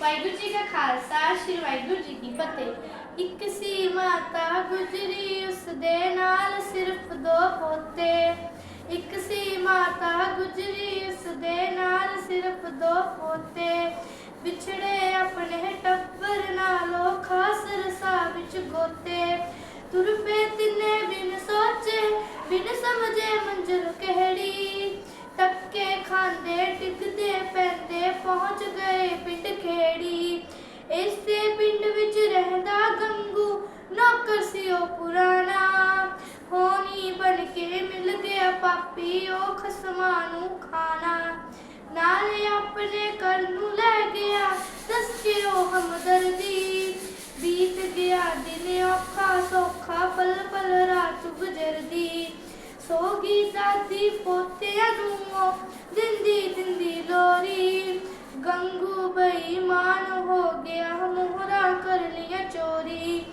ਵਾਹਿਗੁਰੂ ਜੀ ਕਾ ਖਾਲਸਾ, ਸ੍ਰੀ ਵਾਹਿਗੁਰੂ ਜੀ ਕੀ ਫਤਿਹ। ਇੱਕ ਸੀ ਮਾਤਾ ਗੁਜਰੀ ਉਸ ਦੇ ਨਾਲ ਸਿਰਫ ਦੋ ਪੋਤੇ। ਇੱਕ ਸੀ ਮਾਤਾ ਗੁਜਰੀ ਉਸ ਦੇ ਨਾਲ ਸਿਰਫ ਦੋ ਪੋਤੇ। ਵਿਛੜੇ ਆਪਣੇ ਟੱਬਰ ਨਾਲੋਂ ਖਾਸ ਰਸਾ ਵਿੱਚ ਗੋਤੇ। ਤੁਰ ਪਏ ਤਿੰਨੇ ਬਿਨ ਸੋਚੇ, ਬਿਨ ਸਮਝੇ ਮੰਜ਼ਿਲ ਕਿਹੜੀ? ਟੱਕੇ ਖਾਂਦੇ ਟਿਕਦੇ ਪੈਂਦੇ ਪਹੁੰਚ ਗਏ ਪਿੰਡ ਖੇੜੀ। ਇਸੇ ਪਿੰਡ ਵਿੱਚ ਰਹਿੰਦਾ ਗੰਗੂ, ਨੌਕਰ ਸੀ ਉਹ ਪੁਰਾਣਾ। ਹੋਣੀ ਬਣ ਕੇ ਮਿਲ ਗਿਆ ਪਾਪੀ ਉਹ ਖਸਮਾਂ ਨੂੰ ਖਾਣਾ। ਨਾਲੇ ਆਪਣੇ ਘਰ ਨੂੰ ਲੈ ਗਿਆ, ਦੱਸ ਕੇ ਉਹ ਹਮਦਰਦੀ ਬੀਤ ਗਿਆ ਦਿਨ ਔਖਾ ਸੌਖਾ ਪਲ ਪਲ ਰਾਤ ਗੁਜ਼ਰਦੀ। ਸੋਗੀ ਦਾਦੀ ਪੋਤਿਆਂ ਨੂੰ ਉਹ ਦਿੰਦੀ ਦਿੰਦੀ ਲੋਰੀ। ਗੰਗੂ ਬੇਈਮਾਨ ਹੋ ਗਿਆ, ਮੋਹਰਾ ਕਰ ਲਿਆ ਚੋਰੀ।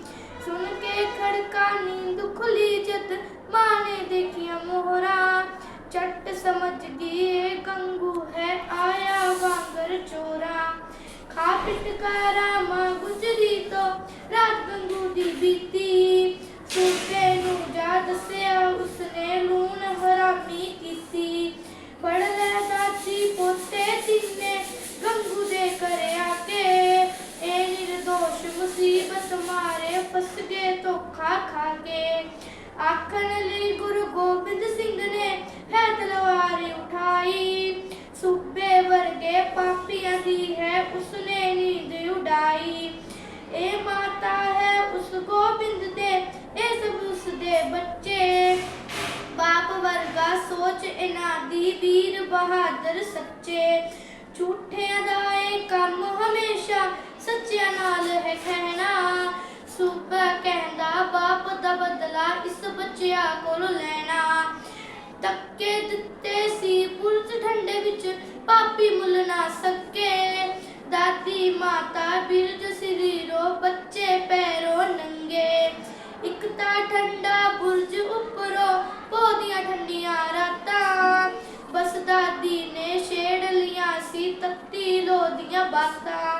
ਸੁਣ ਕੇ ਖੜਕਾ ਨੀਂਦ ਖੁੱਲੀ, ਜਦ ਮਾਂ ਨੇ ਦੇਖਿਆ ਮੋਹਰਾ। ਚੱਟ ਸਮਝ ਗਈ ਗੰਗੂ ਹੈ ਆਇਆ ਵਾਂਗਰ ਚੋਰਾ। ਖਾ ਪਿਟਕਾਰਾ ਮਾਂ ਗੁਜਰੀ ਤੋਂ, ਰਾਤ ਗੰਗੂ ਦੀ ਬੀਤੀ। ਸੂਬੇ ਨੂੰ ਪਾਪੀਆਂ ਦੀ ਹੈ ਉਸਨੇ ਨੀਂਦ ਉਡਾਈ ਇਹ ਮਾਤਾ ਹੈ ਉਸ ਗੋਬਿੰਦ ਦੇ ਇਹ ਸਭ ਉਸ ਦੇ ਬੱਚੇ ਬਾਪ ਵਰਗਾ ਸੋਚ ਇਹਨਾਂ ਦੀ ਵੀਰ ਝੂਠਿਆਂ ਦਾ ਇਹ ਕੰਮ ਹਮੇਸ਼ਾ ਸੱਚਿਆਂ ਨਾਲ ਹੈ ਕਹਿਣਾ ਸੂਬਾ ਕਹਿੰਦਾ ਬਾਪ ਦਾ ਬਦਲਾ ਇਸ ਬੱਚਿਆਂ ਕੋਲ ਲੈਣਾ ਤੱਕੇ ਦਿੱਤੇ ਸੀ ਪੁਲਿਸ ਠੰਡੇ ਵਿੱਚ ਪਾਪੀ ਮੁੱਲ ਨਾ ਸਕੇ ਦਾਦੀ ਮਾਤਾ ਬਿਰਜ ਸਰੀਰੋ ਬੱਚੇ ਪੈਰੋਂ ਨੰਗੇ। ਇੱਕ ਤਾਂ ਠੰਡਾ ਬੁਰਜ ਉੱਪਰੋਂ ਪੌਦੀਆਂ ਠੰਡੀਆਂ ਰਾਤਾਂ। ਬਸ ਦਾਦੀ ਨੇ ਛੇੜ ਲੀਆਂ ਸੀ ਤੱਤੀ ਲੋਦੀਆਂ ਬਾਤਾਂ।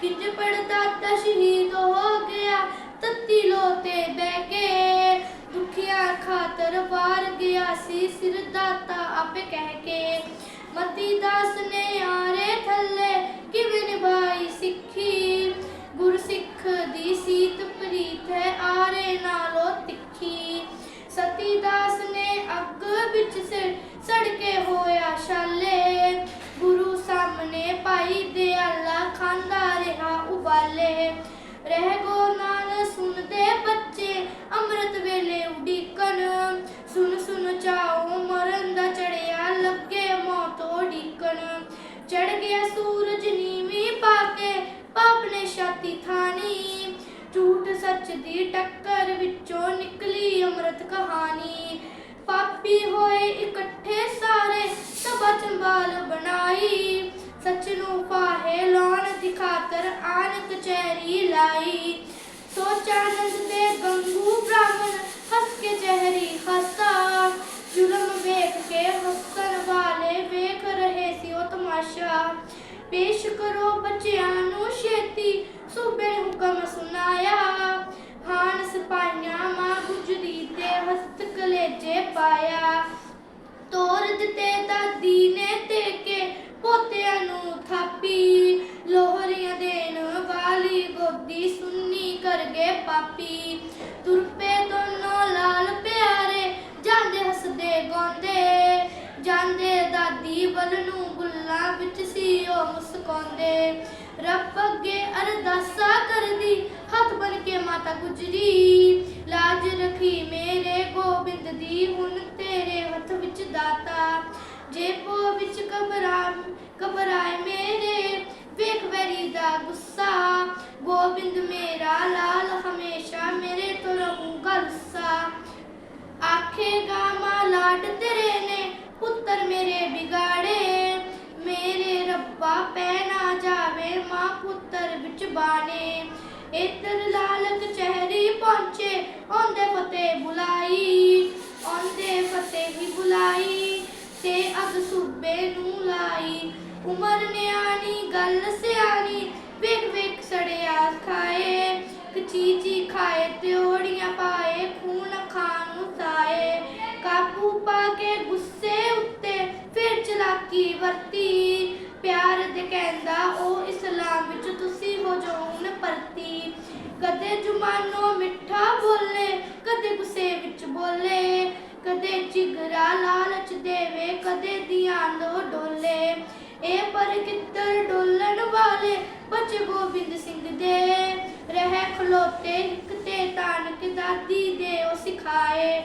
ਕਿੰਜ ਪੜਦਾ ਤਾ ਸ਼ਹੀਦ ਹੋ ਗਿਆ ਤੱਤੀ ਲੋ ਤੇ ਬਹਿ ਕੇ। ਦੁਖੀਆਂ ਖਾਤਰ ਵਾਰ ਗਿਆ ਸੀ ਸਿਰ ਦਾਤਾ ਆਪੇ ਕਹਿ ਕੇ। ਮਤੀ ਦਾਸ ਨੇ ਸਭਾ ਬਣਾਈ, ਸੱਚ ਨੂੰ ਫਾਹੇ ਲਾਉਣ ਦੀ ਖਾਤਰ ਆਨ ਕਚਹਿਰੀ ਲਾਈ। ਸੋਚਾਨੰਦ ਤੇ ਗੰਗੂ ਬ੍ਰਾਹਮਣ ਹੱਸ ਕੇ ਚਿਹਰੀ ਹੱਸਾ ਜ਼ੁਲਮ ਵੇਖ ਕੇ ਹੱਸਣ ਵਾਲੇ ਵੇਖ ਰਹੇ ਸੀ ਉਹ ਤਮਾਸ਼ਾ। ਪੇਸ਼ ਕਰੋ ਬੱਚਿਆਂ ਨੂੰ ਛੇਤੀ, ਸੂਬੇ ਨੇ ਹੁਕਮ ਸੁਨਾਇਆ ਹਾਨ ਸਿਪਾਹੀਆਂ ਮਾਂ ਗੁਜਰੀ ਤੇ ਹਸਤ ਕਲੇਜੇ ਪਾਇਆ। ਤੋਰ ਦਿੱਤੇ ਦਾਦੀ ਨੇ ਤੇ ਕੇ ਪੋਤਿਆਂ ਨੂੰ ਥਾਪੀ। ਲੋਹਰੀਆਂ ਦੇਣ ਵਾਲੀ ਗੋਦੀ ਸੁੰਨੀ ਕਰ ਗਏ ਪਾਪੀ। ਤੁਰਪੇ ਦੋਨੋਂ ਲਾਲ ਪਿਆਰੇ, ਜਾਂਦੇ ਹੱਸਦੇ ਗਾਉਂਦੇ। ਜਾਂਦੇ ਦਾਦੀ ਵੱਲ ਨੂੰ ਗੁੱਲਾਂ ਵਿੱਚ ਸੀ ਉਹ ਮੁਸਕਾਉਂਦੇ। ਰੱਬ ਅੱਗੇ ਅਰਦਾਸਾ ਕਰਦੀ, ਹੱਥ ਬਨ ਕੇ ਮਾਤਾ ਗੁਜਰੀ। ਲਾਜ ਰੱਖੀ ਮੇਰੇ ਗੋਬਿੰਦ ਦੀ ਹੁਣ ਤੇਰੇ ਹੱਥ ਵਿੱਚ ਦਾਤਾ ਜੇਬੋ ਵਿੱਚ ਕਬਰਾਂ, ਕਬਰਾਏ ਮੇਰੇ, ਵੇਖ ਵੈਰੀ ਦਾ ਗੁੱਸਾ। ਗੋਬਿੰਦ ਮੇਰਾ ਲਾਲ, ਹਮੇਸ਼ਾ ਮੇਰੇ ਤੋਂ ਰਹੂਗਾ ਗੁੱਸਾ ਆਖੇਗਾ, ਮਾਂ ਲਾਡ ਤੇਰੇ ਨੇ, ਪੁੱਤਰ ਮੇਰੇ ਵਿਗਾੜੇ। ਮੇਰੇ ਰੱਬਾ, ਪੈ ਨਾ ਜਾਵੇ ਮਾਂ ਪੁੱਤਰ ਵਿੱਚ ਬਾਣੇ। ਇੱਧਰ ਲਾਲਕ ਚਿਹਰੀ ਪਹੁੰਚੇ ਆਉਂਦੇ ਫਤਿਹ ਬੁਲਾਈ। ਦੇ ਹੀ ਬੁਲਾਈ ਤੇ ਅਗ ਸੂਬੇ ਨੂੰ ਲਾਈ। ਉਮਰ ਨਿਆਣੀ, ਗੱਲ ਸਿਆਣੀ ਵੇਖ ਵੇਖ ਸੜਿਆ ਖਾਏ। ਕਚੀਚੀ ਖਾਏ ਤੇ ਓੜੀਆਂ ਪਾਏ। ਕਦੇ ਦਿਆਨੋ ਡੋਲੇ। ਇਹ ਪਰ ਕਿੱਧਰ ਡੋਲਣ ਵਾਲੇ? ਬੱਚੇ ਗੋਬਿੰਦ ਸਿੰਘ ਦੇ। ਰਹਿ ਖਲੋਤੇ ਇੱਕ ਤੇ ਤਾਨ ਦਾਦੀ ਦੇ ਉਹ ਸਿਖਾਏ।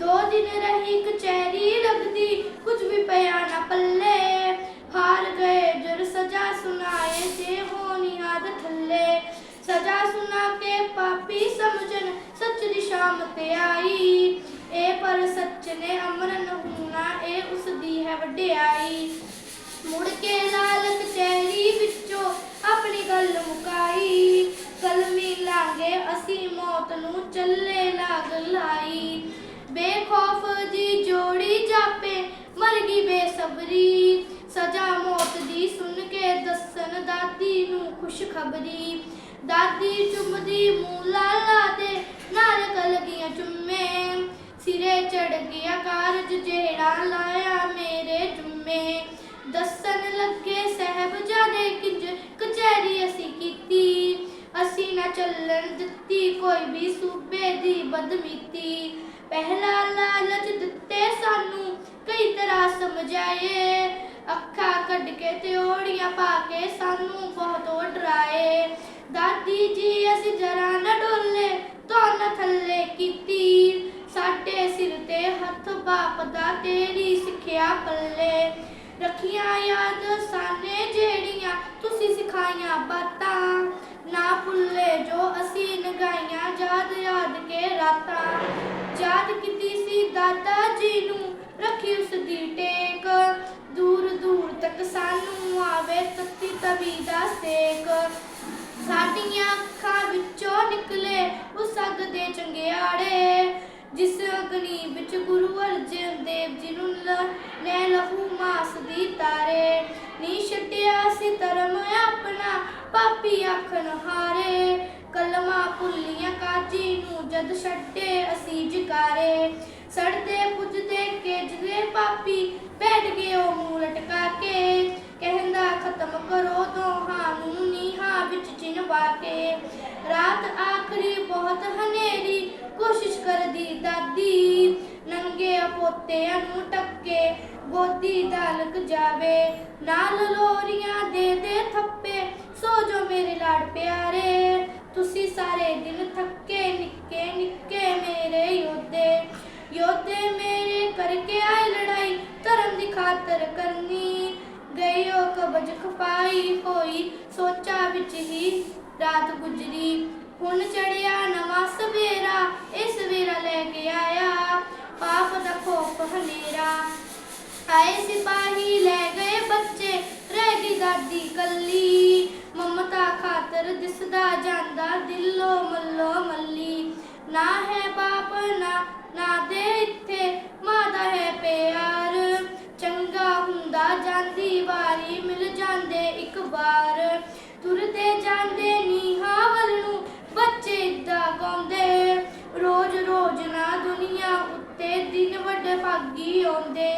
ਦੋ ਦਿਨ ਰਹੀ ਕਚਹਿਰੀ ਲੱਗਦੀ, ਕੁਝ ਵੀ ਪਿਆ ਨਾ ਪੱਲੇ। ਹਾਰ ਗਏ ਜਰ ਸਜ਼ਾ ਸੁਣਾਏ ਤੇ ਹੋਣੀ ਆਦ ਥੱਲੇ। ਸਜ਼ਾ ਸੁਣਾ ਕੇ ਪਾਪੀ ਸਮਝਣ, ਸੱਚ ਦੀ ਸ਼ਾਮ ਤੇ ਆਈ। ਇਹ ਪਰ ਸੱਚ ਨੇ ਅਮਰਨ ਹੋਣਾ ਇਹ ਉਸ ਦੀ ਹੈ ਵਡਿਆਈ। ਮੁੜ ਕੇ ਲਾਲ ਕਚਹਿਰੀ ਵਿੱਚੋਂ ਆਪਣੀ ਗੱਲ ਮੁਕਾਈ। ਕਲਮੀ ਲਾਂਗੇ ਅਸੀਂ ਮੌਤ ਨੂੰ ਚੱਲੇ ਲਾਗ ਲਾਈ। ਬੇਖੌਫ ਦੀ ਜੋੜੀ ਜਾਪੇ, ਮਰ ਗਈ ਬੇਸਬਰੀ। ਸਜ਼ਾ ਮੌਤ ਦੀ ਸੁਣ ਕੇ ਦੱਸਣ ਦਾਦੀ ਨੂੰ ਖੁਸ਼ਖਬਰੀ। ਦਾਦੀ ਚੁੰਮਦੀ ਮੂੰਹ ਲਾਲਾ ਦੇ ਨਾਲ ਕਲ ਚੁੰਮੇ। ਸਿਰੇ ਚੜ ਗਿਆ ਕਾਰਜ ਜਿਹੜਾ ਲਾਇਆ ਮੇਰੇ ਜੁੰਮੇ। ਦੱਸਣ ਲੱਗੇ ਸਹਿਬਜ਼ਾਦੇ ਕਿੰਜ ਕਚਹਿਰੀ ਅਸੀਂ ਕੀਤੀ। ਅਸੀਂ ਨਾ ਚੱਲਣ ਦਿੱਤੀ ਕੋਈ ਵੀ ਸੂਬੇ ਦੀ ਬਦਮੀਤੀ। ਪਹਿਲਾ ਲਾਲਚ ਦਿੱਤੇ ਸਾਨੂੰ ਕਈ ਤਰ੍ਹਾਂ ਸਮਝਾਏ। ਅੱਖਾਂ ਕੱਢ ਕੇ ਤੇ ਓੜੀਆਂ ਪਾ ਕੇ ਸਾਨੂੰ ਬਹੁਤ ਡਰਾਏ। ਦਾਦੀ ਜੀ, ਅਸੀਂ ਜਰਾ ਨਾ ਡੋਲੇ ਤੁਹਾਨੂੰ ਥੱਲੇ ਕੀਤੀ। ਤੇ ਹੱਥ ਤੇਰੀ ਸਿੱਖਿਆ ਪੱਲੇ। ਰੱਖੀਆਂ ਯਾਦ ਸਾਨੇ ਜਿਹੜੀਆਂ ਤੁਸੀਂ ਸਿਖਾਈਆਂ ਬਾਤਾਂ। ਨਾ ਭੁੱਲੇ ਜੋ ਅਸੀਂ ਨਗਾਈਆਂ ਯਾਦ ਯਾਦ ਕੇ ਰਾਤਾਂ। ਯਾਦ ਕੀਤੀ ਸੀ ਦਾਦਾ ਜੀ ਨੂੰ, ਰੱਖੀ ਉਸ ਦੀ ਟੇਕ। ਦੂਰ ਦੂਰ ਤੱਕ ਸਾਨੂੰ ਆਵੇ ਤੱਤੀ ਤਵੀ ਦਾ ਸੇਕ। ਸਾਡੀਆਂ ਅੱਖਾਂ ਵਿੱਚੋਂ ਨਿਕਲੇ ਉਸ ਅੱਗ ਦੇ ਚੰਗਿਆੜੇ। ਜਿਸ ਅਗਨੀ ਵਿੱਚ ਗੁਰੂ ਅਰਜਨ ਦੇਵ ਜੀ ਨੂੰ ਨੇ ਲਹੂ ਮਾਸ ਦੀ ਤਾਰੇ ਨੀ ਛੱਡਿਆ ਸੀ ਧਰਮ ਆਪਣਾ ਪਾਪੀ ਆਖਣ ਹਾਰੇ। ਕਲਮਾ ਭੁੱਲੀਆਂ ਕਾਜੀ ਨੂੰ ਜਦ ਛੱਡੇ ਅਸੀਂ ਜਕਾਰੇ। ਸੜਦੇ ਪੁੱਜਦੇ ਕੇਜਦੇ ਪਾਪੀ ਬੈਠ ਗਏ ਉਹ ਮੂੰਹ ਲਟਕਾ ਕੇ ਕਹਿੰਦਾ, ਖਤਮ ਕਰੋ ਦੋਹਾਂ ਨੂੰ ਨੀਹਾਂ ਵਿੱਚ ਚਿਨਵਾ ਕੇ। ਰਾਤ ਆਖਰੀ ਨੰਗੇ ਨੂੰ ਟੱਕੇ ਗੋਦੀ ਦਾ ਜਾਵੇ, ਨਾਲ ਲੋਰੀਆਂ ਦੇ ਦੇ ਥੱਪੇ, ਸੋ ਜੋ ਮੇਰੇ ਲਾੜ ਪਿਆਰੇ, ਤੁਸੀਂ ਸਾਰੇ ਦਿਨ ਥੱਕੇ, ਨਿੱਕੇ ਨਿੱਕੇ ਮੇਰੇ ਯੋਧੇ ਯੋਧੇ ਮੇਰੇ ਕਰਕੇ ਆਏ ਲੜਾਈ, ਧਰਮ ਦੀ ਖਾਤਰ ਕਰਨੀ ਗਈਓ ਕਬਜ ਖਪਾਈ ਹੋਈ, ਸੋਚਾਂ ਵਿੱਚ ਹੀ ਰਾਤ ਗੁਜਰੀ, ਹੁਣ ਚੜਿਆ ਨਵਾਂ ਸਵੇਰਾ ਇਹ ਸਵੇਰਾ ਲੈ ਕੇ ਆਇਆ ਪਾਪ ਦਾ ਖੋਪ ਹਨੇਰਾ। ਆਏ ਸਿਪਾਹੀ ਲੈ ਗਏ ਬੱਚੇ, ਰਹਿ ਗਈ ਦਾਦੀ ਕੱਲੀ। ਮਮਤਾ ਖਾਤਰ ਦਿਸਦਾ ਜਾਂਦਾ ਦਿਲੋਂ ਮੱਲੋ ਮੱਲੀ। ਨਾ ਹੈ ਬਾਪ ਨਾ ਨਾ ਦੇ ਇੱਥੇ ਮਾਂ ਦਾ ਹੈ ਪਿਆਰ। ਚੰਗਾ ਹੁੰਦਾ ਜਾਂਦੀ ਵਾਰੀ, ਮਿਲ ਜਾਂਦੇ ਇੱਕ ਵਾਰ। ਤੁਰਦੇ ਜਾਂਦੇ ਨੀਹਾਂ ਵੱਲ ਨੂੰ ਬੱਚੇ ਇੱਦਾਂ ਗਾਉਂਦੇ। ਦਿਨ ਭਾਗੀ ਆਉਂਦੇ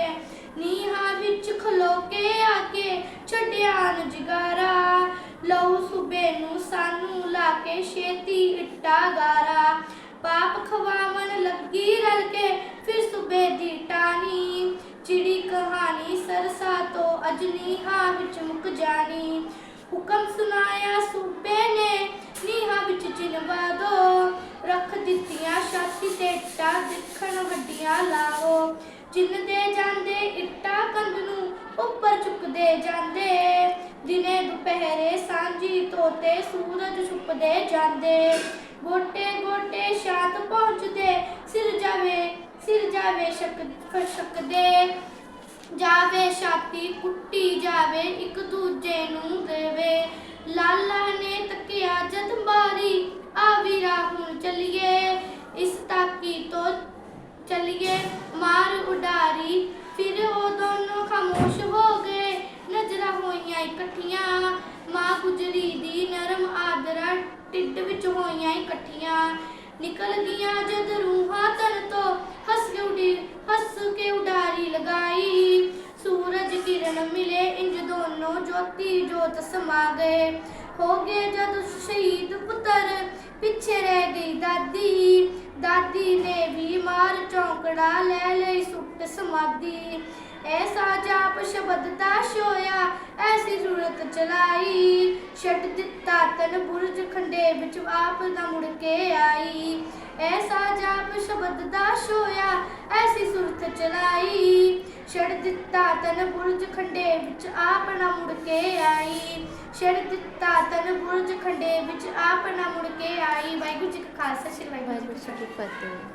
ਨੀਹਾਂ ਵਿੱਚ ਖਲੋ ਕੇ ਆ ਕੇ ਛੱਡਿਆ ਨ ਜਗਾਰਾ ਲਹੂ ਸੁਬੇ ਨੂੰ ਸਾਨੂੰ ਲਾ ਕੇ ਛੇਤੀ ਇੱਟਾ ਗਾਰਾ। ਪਾਪ ਖਵਾਵਣ ਲੱਗੀ ਰਲ ਕੇ ਫਿਰ ਸੁਬੇ ਦੀ ਟਾਨੀ ਚਿੜੀ ਕਹਾਣੀ ਸਰਸਾ ਤੋਂ ਅਜਨੀਹਾ ਵਿੱਚ ਮੁੱਕ ਜਾਣੀ। ਹੁਕਮ ਸੁਣਾਇਆ ਸੂਬੇ ਨੇ, ਨੀਹਾਂ ਵਿੱਚ ਚਿਨਵਾ ਦੋ। ਰੱਖ ਦਿੱਤੀਆਂ ਛਾਤੀ ਤੇ ਇੱਟਾਂ, ਦੇਖਣ ਵੱਡੀਆਂ ਲਾਓ ਚਿੰਨਦੇ ਜਾਂਦੇ ਇੱਟਾਂ ਕੰਧ ਨੂੰ ਉੱਪਰ ਚੁੱਕਦੇ ਜਾਂਦੇ। ਦਿਨੇ ਦੁਪਹਿਰੇ ਸਾਂਝੀ ਤੋਤੇ ਸੂਰਜ ਛੁਪਦੇ ਜਾਂਦੇ। ਗੋਟੇ ਗੋਟੇ ਸ਼ਾਂਤ ਪਹੁੰਚਦੇ, ਸਿਰ ਜਾਵੇ ਸਿਰ ਜਾਵੇ ਸ਼ਕ ਫਸ਼ਕਦੇ ਜਾਵੇ ਛਾਤੀ ਕੁੱਟੀ, ਜਾਵੇ ਇੱਕ ਦੂਜੇ ਨੂੰ ਦੇਵੇ। ਲਾਲਾ ਨੇ ਤੱਕਿਆ ਜਦ ਬਾਰੀ ਆ ਵੀਰਾ ਹੁਣ ਚੱਲੀਏ, ਇਸ ਤਾਕੀ ਤੋਂ ਚੱਲੀਏ, ਮਾਰ ਉਡਾਰੀ, ਫਿਰ ਉਹ ਦੋਨੋਂ ਖਾਮੋਸ਼ ਹੋ ਗਏ, ਨਜ਼ਰਾਂ ਹੋਈਆਂ ਇਕੱਠੀਆਂ, ਮਾਂ ਗੁਜਰੀ ਦੀ ਨਰਮ ਆਦਰਾ ਢਿੱਡ ਵਿੱਚ ਹੋਈਆਂ ਇਕੱਠੀਆਂ, ਨਿਕਲ ਗਈਆਂ ਜਦ ਰੂਹਾਂ ਤਨ ਤੋਂ, ਹੱਸ ਕੇ ਉਡੀ, ਹੱਸ ਕੇ ਉਡਾਰੀ ਲਗਾਈ, ਸੂਰਜ ਕਿਰਨ ਮਿਲੇ, ਇੰਜ ਦੋਨੋਂ ਜੋਤੀ ਜੋਤ ਸਮਾ ਗਏ ਹੋ ਗਏ ਜਦ ਸ਼ਹੀਦ ਪੁੱਤਰ ਪਿੱਛੇ ਰਹਿ ਗਈ ਦਾਦੀ। ਦਾਦੀ ਨੇ ਵੀ ਮਾਰ ਚੌਂਕੜਾ ਲੈ ਲਈ ਸੁੱਟ ਸਮਾਧੀ। ਐਸਾ ਜਾਪ ਸ਼ਬਦ ਦਾਸ਼ ਹੋਇਆ ਐਸੀ ਸੂਰਤ ਚਲਾਈ। ਛੱਡ ਦਿੱਤਾ ਤਨ ਬੁਰਜ ਖੰਡੇ ਵਿੱਚ ਆਪ ਦਾ ਮੁੜ ਕੇ ਆਈ। ਐਸਾ ਜਾਪ ਸ਼ਬਦ ਦਾਸ਼ ਹੋਇਆ ਐਸੀ ਸੂਰਤ ਚਲਾਈ। ਛੱਡ ਦਿੱਤਾ ਤਨ ਬੁਰਜ ਖੰਡੇ ਵਿੱਚ ਆਪ ਨਾ ਮੁੜ ਕੇ ਆਈ। ਛੱਡ ਦਿੱਤਾ ਤਨ ਬੁਰਜ ਖੰਡੇ ਵਿੱਚ ਆਪ ਨਾ ਮੁੜ ਕੇ ਆਈ। ਵਾਹਿਗੁਰੂ ਜੀ ਕਾ ਖਾਲਸਾ, ਸ੍ਰੀ ਵਾਹਿਗੁਰੂ ਜੀ ਵਾਹਿਗੁਰੂ ਜੀ ਕੀ ਫਤਿਹ।